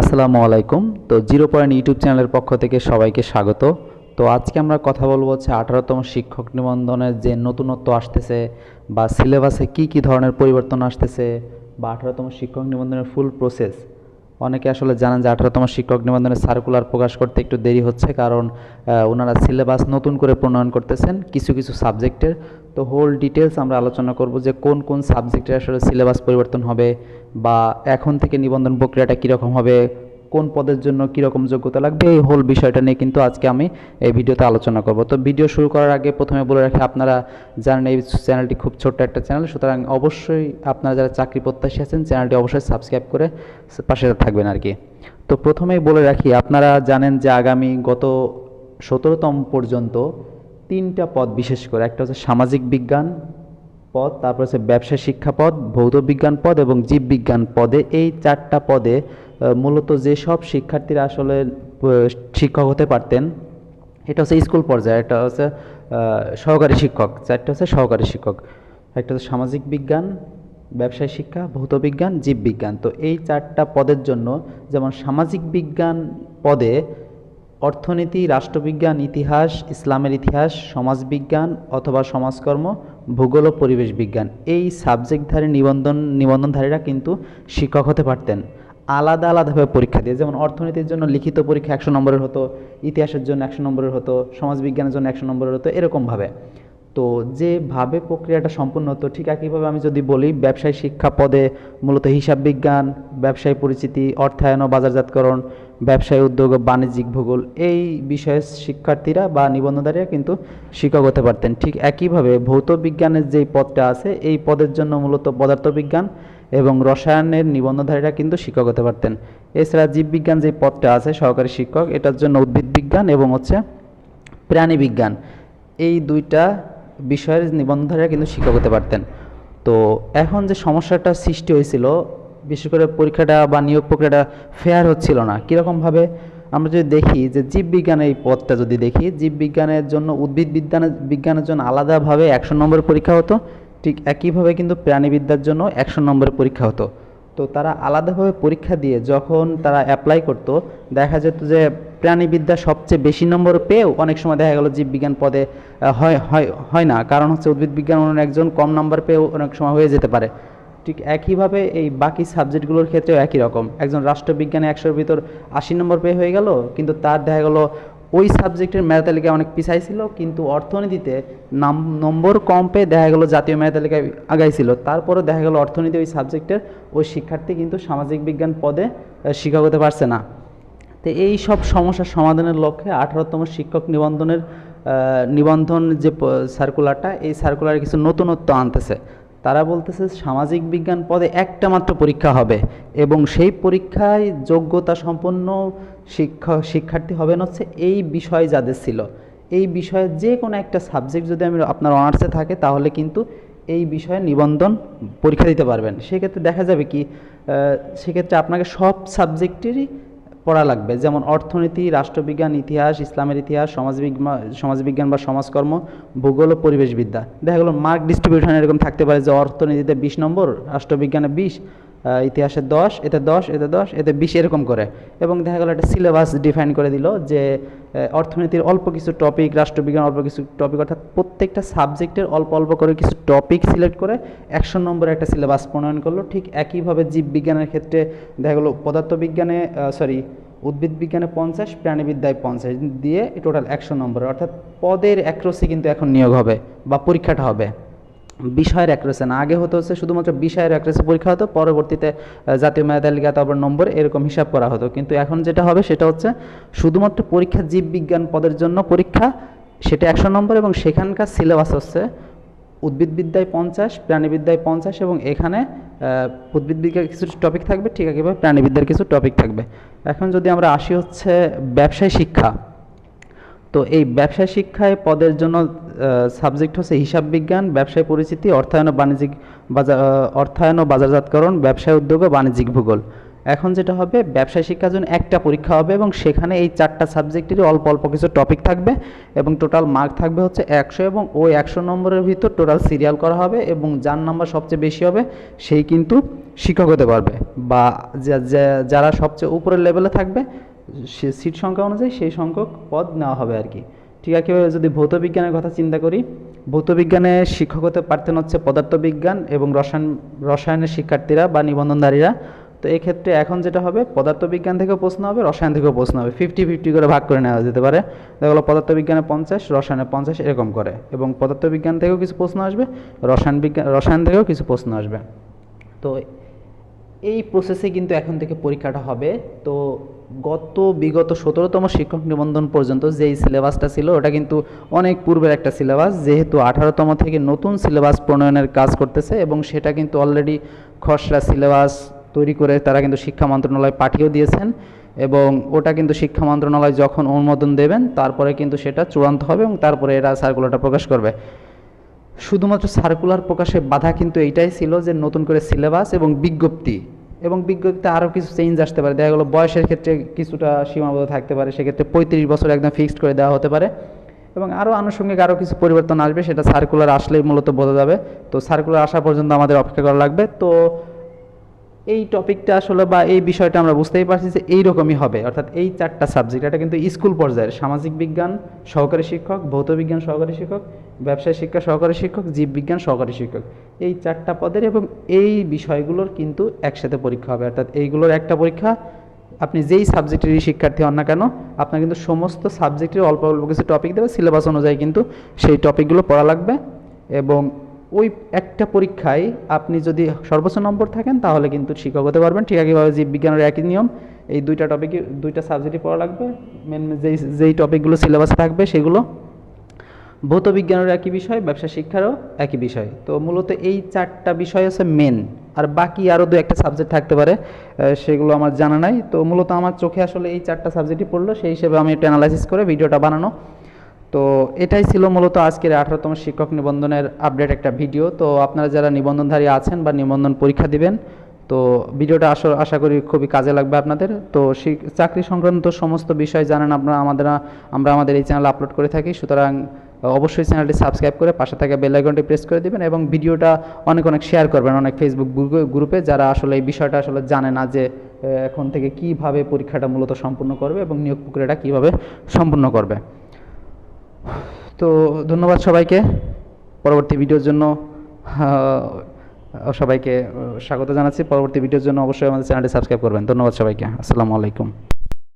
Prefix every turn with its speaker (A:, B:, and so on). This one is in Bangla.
A: আসসালামু আলাইকুম। তো জিরো পয়েন্ট ইউটিউব চ্যানেলের পক্ষ থেকে সবাইকে স্বাগত। তো আজকে আমরা কথা বলব হচ্ছে আঠারোতম শিক্ষক নিবন্ধনের যে নতুনত্ব আসতেছে বা সিলেবাসে কি কি ধরনের পরিবর্তন আসতেছে বা আঠারোতম শিক্ষক নিবন্ধনের ফুল প্রসেস অনেকে আসলে জানেন যে আঠারোতম শিক্ষক নিবন্ধনের সার্কুলার প্রকাশ করতে একটু দেরি হচ্ছে কারণ ওনারা সিলেবাস নতুন করে প্রণয়ন করতেছেন, কিছু কিছু সাবজেক্টের তো হোল ডিটেলস আমরা আলোচনা করব যে কোন কোন সাবজেক্টের আসলে সিলেবাস পরিবর্তন হবে বা এখন থেকে নিবন্ধন প্রক্রিয়াটা কীরকম হবে, কোন পদের জন্য কীরকম যোগ্যতা লাগবে, এই হোল বিষয়টা নিয়ে কিন্তু আজকে আমি এই ভিডিওতে আলোচনা করব। তো ভিডিও শুরু করার আগে প্রথমে বলে রাখি, আপনারা জানেন এই চ্যানেলটি খুব ছোট্ট একটা চ্যানেল সুতরাং অবশ্যই আপনারা যারা চাকরি প্রত্যাশী আছেন চ্যানেলটি অবশ্যই সাবস্ক্রাইব করে পাশে থাকবেন আর কি তো প্রথমেই বলে রাখি, আপনারা জানেন যে আগামী গত সতেরোতম পর্যন্ত তিনটা পদ বিশেষ করে, একটা হচ্ছে সামাজিক বিজ্ঞান পদ, তারপর হচ্ছে ব্যবসা শিক্ষা পদ, ভৌত বিজ্ঞান পদ এবং জীববিজ্ঞান পদে এই চারটা পদে মূলত যেসব শিক্ষার্থীরা আসলে শিক্ষক হতে পারতেন, এটা হচ্ছে স্কুল পর্যায়ে এটা হচ্ছে সহকারী শিক্ষক, চারটা হচ্ছে সহকারী শিক্ষক, একটা হচ্ছে সামাজিক বিজ্ঞান, ব্যবসায় শিক্ষা, ভৌত বিজ্ঞান জীববিজ্ঞান তো এই চারটা পদের জন্য যেমন সামাজিক বিজ্ঞান পদে অর্থনীতি, রাষ্ট্রবিজ্ঞান, ইতিহাস, ইসলামের ইতিহাস, সমাজবিজ্ঞান অথবা সমাজকর্ম, ভূগোল ও পরিবেশ বিজ্ঞান এই সাবজেক্টধারী নিবন্ধন, নিবন্ধনধারীরা কিন্তু শিক্ষক হতে পারতেন। আলাদা আলাদাভাবে পরীক্ষা দিয়ে, যেমন অর্থনীতির জন্য লিখিত পরীক্ষা একশো নম্বরের হতো, ইতিহাসের জন্য একশো নম্বরের হতো, সমাজবিজ্ঞানের জন্য একশো নম্বরের হতো, এরকমভাবে। তো যেভাবে প্রক্রিয়াটা সম্পূর্ণ হতো ঠিক একইভাবে আমি যদি বলি ব্যবসায় শিক্ষা পদে মূলত হিসাব বিজ্ঞান, ব্যবসায় পরিচিতি, অর্থায়ন ও বাজারজাতকরণ, ব্যবসায় উদ্যোগ ও বাণিজ্যিক ভূগোল, এই বিষয়ে শিক্ষার্থীরা বা নিবন্ধধারীরা কিন্তু শিক্ষক হতে পারতেন। ঠিক একইভাবে ভৌত বিজ্ঞানের যেই পদটা আছে, এই পদের জন্য মূলত পদার্থবিজ্ঞান এবং রসায়নের নিবন্ধধারীরা কিন্তু শিক্ষক হতে পারতেন। এছাড়া জীববিজ্ঞান যে পদটা আছে, সহকারী শিক্ষক, এটার জন্য উদ্ভিদ বিজ্ঞান এবং হচ্ছে প্রাণী বিজ্ঞান এই দুইটা বিষয়ের নিবন্ধধারীরা কিন্তু শিক্ষক হতে পারতেন। তো এখন যে সমস্যাটা সৃষ্টি হয়েছিল, বিশেষ করে পরীক্ষাটা বা নিয়োগ প্রক্রিয়াটা ফেয়ার হচ্ছিল না। কীরকমভাবে? আমরা যদি দেখি যে জীববিজ্ঞানের এই পদটা যদি দেখি, জীববিজ্ঞানের জন্য, উদ্ভিদ বিজ্ঞানের বিজ্ঞানের জন্য আলাদাভাবে একশো নম্বরের পরীক্ষা হতো। ঠিক একইভাবে কিন্তু প্রাণীবিদ্যার জন্য একশো নম্বরের পরীক্ষা হতো। তো তারা আলাদাভাবে পরীক্ষা দিয়ে যখন তারা অ্যাপ্লাই করতো, দেখা যেত যে প্রাণীবিদ্যা সবচেয়ে বেশি নম্বর পেয়েও অনেক সময় দেখা গেল জীববিজ্ঞান পদে হয় হয় না। কারণ হচ্ছে উদ্ভিদ বিজ্ঞান অন্য একজন কম নম্বর পেয়েও অনেক সময় হয়ে যেতে পারে। ঠিক একইভাবে এই বাকি সাবজেক্টগুলোর ক্ষেত্রেও একই রকম। একজন রাষ্ট্রবিজ্ঞানে একশোর ভিতর আশি নম্বর পেয়ে হয়ে গেল কিন্তু তার দেখা গেল ওই সাবজেক্টের মেধা তালিকায় অনেক পিছাই ছিল কিন্তু অর্থনীতিতে নাম নম্বর কম পেয়ে দেখা গেল জাতীয় মেধা তালিকায় আগাই ছিল। তারপরে দেখা গেল অর্থনীতি ওই সাবজেক্টের ওই শিক্ষার্থী কিন্তু সামাজিক বিজ্ঞান পদে আহ, শিক্ষক হতে পারছে না। তো এই সব সমস্যার সমাধানের লক্ষ্যে আঠারোতম শিক্ষক নিবন্ধনের নিবন্ধন যে সার্কুলারটা এই সার্কুলারে কিছু নতুনত্ব আনতেছে। তারা বলতেছে সামাজিক বিজ্ঞান পদে একটা মাত্র পরীক্ষা হবে এবং সেই পরীক্ষায় যোগ্যতা সম্পন্ন শিক্ষক শিক্ষার্থী হবেন হচ্ছে এই বিষয় যাদের ছিল। এই বিষয়ে যে কোনো একটা সাবজেক্ট যদি আমি আপনার অনার্সে থাকে তাহলে কিন্তু এই বিষয়ে নিবন্ধন পরীক্ষা দিতে পারবেন। সেক্ষেত্রে দেখা যাবে কি সেক্ষেত্রে আপনাকে সব সাবজেক্টেরই পড়া লাগবে। যেমন অর্থনীতি, রাষ্ট্রবিজ্ঞান, ইতিহাস, ইসলামের ইতিহাস সমাজবিজ্ঞান সমাজবিজ্ঞান বা সমাজকর্ম, ভূগোল ও পরিবেশবিদ্যা। দেখা গেলো মার্ক ডিস্ট্রিবিউশন এরকম থাকতে পারে যে অর্থনীতিতে বিশ নম্বর, রাষ্ট্রবিজ্ঞানে বিশ ইতিহাসে দশ, এতে দশ এতে দশ, এতে বিশ, এরকম করে। এবং দেখা গেলো একটা সিলেবাস ডিফাইন করে দিল যে অর্থনীতির অল্প কিছু টপিক রাষ্ট্রবিজ্ঞান অল্প কিছু টপিক অর্থাৎ প্রত্যেকটা সাবজেক্টের অল্প অল্প করে কিছু টপিক সিলেক্ট করে একশো নম্বরে একটা সিলেবাস প্রণয়ন করল। ঠিক একইভাবে জীববিজ্ঞানের ক্ষেত্রে দেখা গেলো পদার্থবিজ্ঞানে সরি উদ্ভিদ বিজ্ঞানে পঞ্চাশ, প্রাণীবিদ্যায় পঞ্চাশ। দিয়ে টোটাল একশো নম্বর। অর্থাৎ পদের অ্যাক্রোসি কিন্তু এখন নিয়োগ হবে বা পরীক্ষাটা হবে। বিষয়ের অ্যাক্রেসে না। আগে হতো হচ্ছে শুধুমাত্র বিষয়ের অ্যাক্রেসে পরীক্ষা হতো, পরবর্তীতে জাতীয় মেধা তালিকা তারপর নম্বর এরকম হিসাব করা হতো। কিন্তু এখন যেটা হবে সেটা হচ্ছে শুধুমাত্র পরীক্ষা জীববিজ্ঞান পদের জন্য পরীক্ষা, সেটা একশো নম্বর এবং সেখানকার সিলেবাস হচ্ছে উদ্ভিদবিদ্যায় পঞ্চাশ, প্রাণীবিদ্যায় পঞ্চাশ এবং এখানে উদ্ভিদবিদ্যার কিছু টপিক থাকবে, ঠিক একইভাবে প্রাণীবিদ্যার কিছু টপিক থাকবে। এখন যদি আমরা আসি হচ্ছে ব্যবসায় শিক্ষা। তো এই ব্যবসায় শিক্ষায় পদের জন্য সাবজেক্ট হচ্ছে হিসাব বিজ্ঞান, ব্যবসায় পরিচিতি, অর্থায়ন ও বাণিজ্যিক বাজার অর্থায়ন ও বাজারজাতকরণ, ব্যবসায় উদ্যোগ ও বাণিজ্যিক ভূগোল। এখন যেটা হবে, ব্যবসায় শিক্ষার জন্য একটা পরীক্ষা হবে এবং সেখানে এই চারটা সাবজেক্টেরই অল্প অল্প কিছু টপিক থাকবে এবং টোটাল মার্ক থাকবে হচ্ছে একশো এবং ওই একশো নম্বরের ভিতর টোটাল সিরিয়াল করা হবে এবং যার নাম্বার সবচেয়ে বেশি হবে, সেই কিন্তু শিক্ষক হতে পারবে বা যারা সবচেয়ে উপরের লেভেলে থাকবে সে সিট সংখ্যা অনুযায়ী সেই সংখ্যক পদ নেওয়া হবে আর কি। ঠিক আছে যদি ভৌত বিজ্ঞানের কথা চিন্তা করি ভৌত বিজ্ঞানে শিক্ষক হতে পারতেন হচ্ছে পদার্থবিজ্ঞান এবং রসায়ন, রসায়নের শিক্ষার্থীরা বা নিবন্ধনধারীরা। তো এই ক্ষেত্রে এখন যেটা হবে, পদার্থবিজ্ঞান থেকেও প্রশ্ন হবে, রসায়ন থেকেও প্রশ্ন হবে। ফিফটি ফিফটি করে ভাগ করে নেওয়া যেতে পারে। দেখা গেলো পদার্থবিজ্ঞানে পঞ্চাশ, রসায়নে পঞ্চাশ এরকম করে। এবং পদার্থবিজ্ঞান থেকেও কিছু প্রশ্ন আসবে, রসায়ন বিজ্ঞান রসায়ন থেকেও কিছু প্রশ্ন আসবে। তো এই প্রসেসে কিন্তু এখন থেকে পরীক্ষাটা হবে। তো গত বিগত সতেরোতম শিক্ষক নিবন্ধন পর্যন্ত যেই সিলেবাসটা ছিল, ওটা কিন্তু অনেক পূর্বের একটা সিলেবাস। যেহেতু আঠারোতম থেকে নতুন সিলেবাস প্রণয়নের কাজ করতেছে এবং সেটা কিন্তু অলরেডি খসড়া সিলেবাস তৈরি করে তারা কিন্তু শিক্ষা মন্ত্রণালয় পাঠিয়েও দিয়েছেন এবং ওটা কিন্তু শিক্ষা মন্ত্রণালয় যখন অনুমোদন দেবেন, তারপরে কিন্তু সেটা চূড়ান্ত হবে এবং তারপরে এরা সার্কুলারটা প্রকাশ করবে। শুধুমাত্র সার্কুলার প্রকাশে বাধা কিন্তু এইটাই ছিল যে নতুন করে সিলেবাস এবং বিজ্ঞপ্তি এবং বিজ্ঞপ্তিতে আরও কিছু চেঞ্জ আসতে পারে। দেখা গেলো বয়সের ক্ষেত্রে কিছুটা সীমাবদ্ধ থাকতে পারে, সেক্ষেত্রে পঁয়ত্রিশ বছর একদম ফিক্সড করে দেওয়া হতে পারে। এবং আরও আনুষঙ্গিক আরও কিছু পরিবর্তন আসবে, সেটা সার্কুলার আসলেই মূলত বোঝা যাবে। তো সার্কুলার আসা পর্যন্ত আমাদের অপেক্ষা করা লাগবে। তো এই টপিকটা আসলে বা এই বিষয়টা আমরা বুঝতেই পারছি যে এইরকমই হবে। অর্থাৎ এই চারটা সাবজেক্ট এটা কিন্তু স্কুল পর্যায়ের। সামাজিক বিজ্ঞান, সহকারী শিক্ষক, ভৌত বিজ্ঞান, সহকারী শিক্ষক, ব্যবসায় শিক্ষা, সহকারী শিক্ষক জীববিজ্ঞান সহকারী শিক্ষক। এই চারটা পদের এবং এই বিষয়গুলোর কিন্তু একসাথে পরীক্ষা হবে। অর্থাৎ এইগুলোর একটা পরীক্ষা, আপনি যেই সাবজেক্টেরই শিক্ষার্থী হন না কেন, আপনার কিন্তু সমস্ত সাবজেক্টের অল্প অল্প কিছু টপিক দেবে। সিলেবাস অনুযায়ী কিন্তু সেই টপিকগুলো পড়া লাগবে এবং ওই একটা পরীক্ষায় আপনি যদি সর্বোচ্চ নম্বর থাকেন, তাহলে কিন্তু শিক্ষক হতে পারবেন। ঠিক একইভাবে জীববিজ্ঞানের একই নিয়ম। এই দুইটা টপিকে দুইটা সাবজেক্টই পড়া লাগবে। মেন যেই যেই টপিকগুলো সিলেবাসে থাকবে, সেগুলো। ভৌত বিজ্ঞানের একই বিষয়, ব্যবসা শিক্ষারও একই বিষয়। তো মূলত এই চারটা বিষয় হচ্ছে মেন আর বাকি আরও দু একটা সাবজেক্ট থাকতে পারে সেগুলো আমার জানা নাই। তো মূলত আমার চোখে আসলে এই চারটা সাবজেক্টই পড়ল। সেই হিসেবে আমি একটু অ্যানালাইসিস করে ভিডিওটা বানানো। তো এটাই ছিল মূলত আজকের আঠারোতম শিক্ষক নিবন্ধনের আপডেট একটা ভিডিও তো আপনারা যারা নিবন্ধনধারী আছেন বা নিবন্ধন পরীক্ষা দিবেন, তো ভিডিওটা আশা আশা করি খুবই কাজে লাগবে আপনাদের। তো চাকরি সংক্রান্ত সমস্ত বিষয় জানেন আপনারা, আমাদের, আমরা আমাদের এই চ্যানেলে আপলোড করে থাকি। সুতরাং, অবশ্যই চ্যানেলটি সাবস্ক্রাইব করে পাশে থাকা বেল আইকনটি প্রেস করে দিবেন এবং ভিডিওটা অনেক অনেক শেয়ার করবেন অনেক ফেসবুক গ্রুপে যারা আসলে এই বিষয়টা আসলে জানে না যে এখন থেকে কীভাবে পরীক্ষাটা মূলত সম্পূর্ণ করবে এবং নিয়োগ প্রক্রিয়াটা কীভাবে সম্পূর্ণ করবে। তো ধন্যবাদ সবাইকে পরবর্তী ভিডিওর জন্য সবাইকে স্বাগত জানাচ্ছি। পরবর্তী ভিডিওর জন্য অবশ্যই আমাদের চ্যানেলটি সাবস্ক্রাইব করবেন। ধন্যবাদ সবাইকে। আসসালামু আলাইকুম।